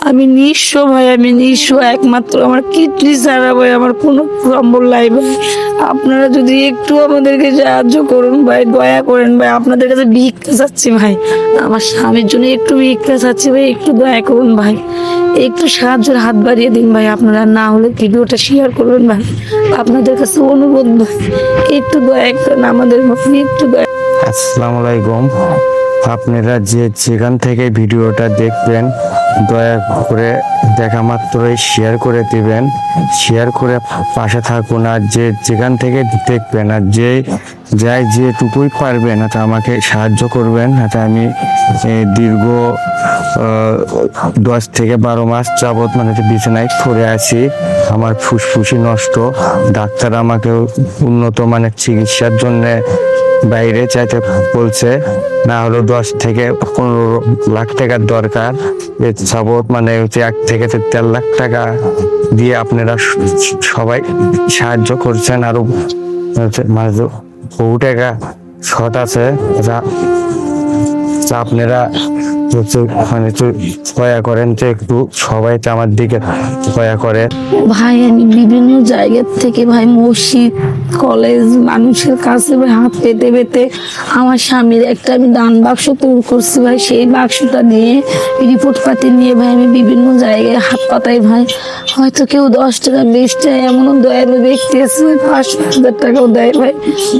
আমি নিঃস্ব ভাই, আমি নিঃস্ব একমাত্র। আমার কিডনি ছাড়া ভাই, আমার কোনো সম্বল নাই ভাই। আপনারা যদি একটু আমাদেরকে সাহায্য করুন ভাই, দয়া করেন ভাই, আপনাদের কাছে ভিক্ষা চাচ্ছি ভাই। আমার স্বামীর জন্য একটু ভিক্ষা চাচ্ছি ভাই, একটু দয়া করুন ভাই। একটু সাহায্যের হাত বাড়িয়ে দিন ভাই, আপনারা না হলে ভিডিওটা শেয়ার করবেন ভাই। আপনাদের কাছে অনুরোধ ভাই, একটু দয়া করেন আমাদের একটু দয়া আসসালামু আলাইকুম। আপনারা যে যেখান থেকে ভিডিওটা দেখবেন দয়া করে দেখা মাত্রই শেয়ার করে দিবেন। শেয়ার করে পাশে থাকুন আর যে যেখান থেকে দেখবেন আর যে যাই যেটুকুই পারবেন, এটা আমাকে সাহায্য করবেন। এটা আমি দীর্ঘ দশ থেকে বারো মাস যাবৎ মানে বিছানায় পড়ে আছি। আমার ফুসফুসি নষ্ট। ডাক্তার আমাকে উন্নত মানের চিকিৎসার জন্যে বাইরে চাইতে বলছে, না হলো দশ থেকে পনেরো লাখ টাকার দরকার। যাবৎ মানে হচ্ছে এক থেকে দেড় লাখ টাকা দিয়ে আপনারা সবাই সাহায্য করছেন আরও মানে বহু টাকা শট আছে। যা আপনারা মানে দয়া করেন যে একটু সবাই তো আমার দিকে দয়া করে। ভাই, আমি বিভিন্ন জায়গা থেকে ভাই মসজিদ, কলেজ, মানুষের কাছে ভাই হাত পেতে পেতে আমার স্বামীর একটা আমি দান বাক্স তৈরি করছি ভাই, সেই বাক্সটা নিয়ে রিপোর্ট পাতি নিয়ে ভাই আমি বিভিন্ন জায়গায় হাত পাতাই ভাই। হয়তো কেউ দশ টাকা, বিশ টাকা এমনও দয়ালু ব্যক্তি আছে ভাই পাঁচশো হাজার টাকাও দেয় ভাই।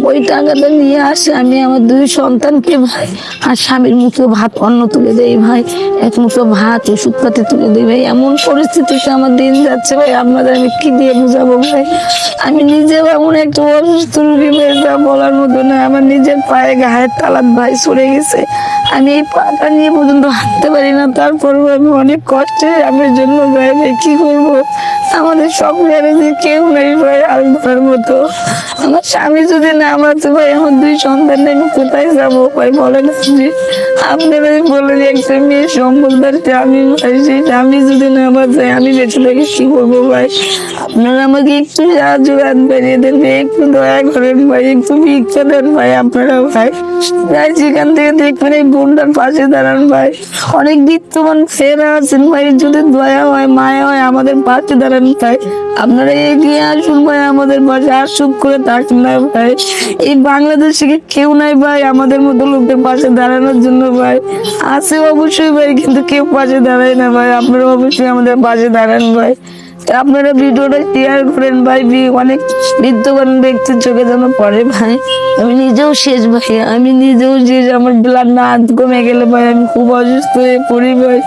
ওই টাকাটা নিয়ে আসে আমি আমার দুই সন্তানকে ভাই, আর স্বামীর মুখে ভাত অন্ন তুলে দেই ভাই। এক মুঠো ভাত, ওষুধ পাতি তুলে দিই ভাই। এমন পরিস্থিতিতে আমার দিন যাচ্ছে ভাই। আপনাদের আমি কি দিয়ে বুঝাবো ভাই? আমি নিজেও এমন একটা অসুস্থ রুগী ভাই যা বলার মতো না আমার নিজের পায়ে গায়ের তালাত ভাই সরে গেছে। আমি এই পাটা নিয়ে পর্যন্ত হাঁটতে পারি না। তারপরেও আমি অনেক কষ্টে আমার জন্য ভাই ভাই, কি করব? আমাদের সব যে কেউ নেই ভাই আলমার মতো। আমার স্বামী যদি না আমাতে ভাই, আমার দুই সন্তান আমি কোথায় যাব ভাই? বলেন আপনি। আপনারাই বলেন একটা মেয়ে সম্বলদারকে আমি ভাই সেই স্বামী যদি না আমার যায় আমি বেঁচে থেকে কি করব ভাই? আপনারা আমাকে একটু সাহায্য হাত বাড়িয়ে দেন ভাই, একটু দয়া করেন ভাই একটু ভিক্ষা দেন ভাই আপনারা ভাই। যাই যেখান থেকে দেখবেন এই বোনটার পাশে দাঁড়ান ভাই। অনেক বিত্তমান ফেরা আছেন ভাই যদি দয়া হয় মায়া হয় আমাদের পাশে দাঁড়ান ভাই। আপনারা এগিয়ে আসুন ভাই আমাদের পাশে আর করে থাকুন না ভাই। এই বাংলাদেশে কেউ নাই ভাই আমাদের মতো লোকদের পাশে দাঁড়ানোর জন্য ভাই। আছে অবশ্যই ভাই, কিন্তু কেউ পাশে দাঁড়ায় না ভাই। আপনারা অবশ্যই আমাদের পাশে দাঁড়ান ভাই। আপনারা ভিডিওটা শেয়ার করেন ভাই অনেক বিদ্যমান ব্যক্তির চোখে যেন পড়ে ভাই। আমি নিজেও শেষ ভাই, আমি নিজেও শেষ আমার ব্লাড না কমে গেলে ভাই, আমি খুব অসুস্থ হয়ে পড়ি ভাই।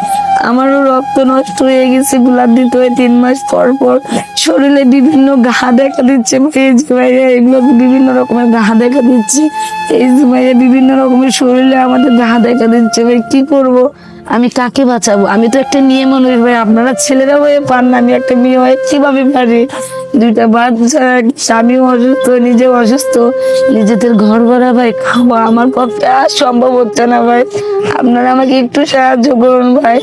আমারও রক্ত নষ্ট হয়ে গেছে ব্লাড দিতে হয় তিন মাস পর পর। শরীরে বিভিন্ন ঘা দেখা দিচ্ছে ভাই এগুলো বিভিন্ন রকমের ঘা দেখা দিচ্ছে। এই ভাইয়া বিভিন্ন রকমের শরীরে আমাদের ঘা দেখা দিচ্ছে ভাই, কি করব? আমি কাকে বাঁচাবো? আমি তো একটা মেয়ে মানুষ ভাই, আপনারা ছেলেরা হয়ে পান না। আমি একটা মেয়ে হয়ে কীভাবে পারি? দুইটা বাচ্চা স্বামীও অসুস্থ, নিজেও অসুস্থ। নিজেদের ঘর ভরা ভাই, খাওয়া আমার পক্ষে আর সম্ভব হচ্ছে না ভাই। আপনারা আমাকে একটু সাহায্য করুন ভাই।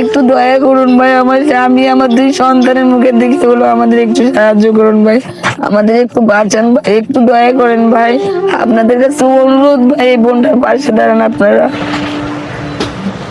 একটু দয়া করুন ভাই আমার আমি আমার দুই সন্তানের মুখের দিকে হলো আমাদের একটু সাহায্য করুন ভাই। আমাদের একটু বাঁচান ভাই, একটু দয়া করেন ভাই। আপনাদের কাছে অনুরোধ ভাই বোনটার পাশে দাঁড়ান আপনারা।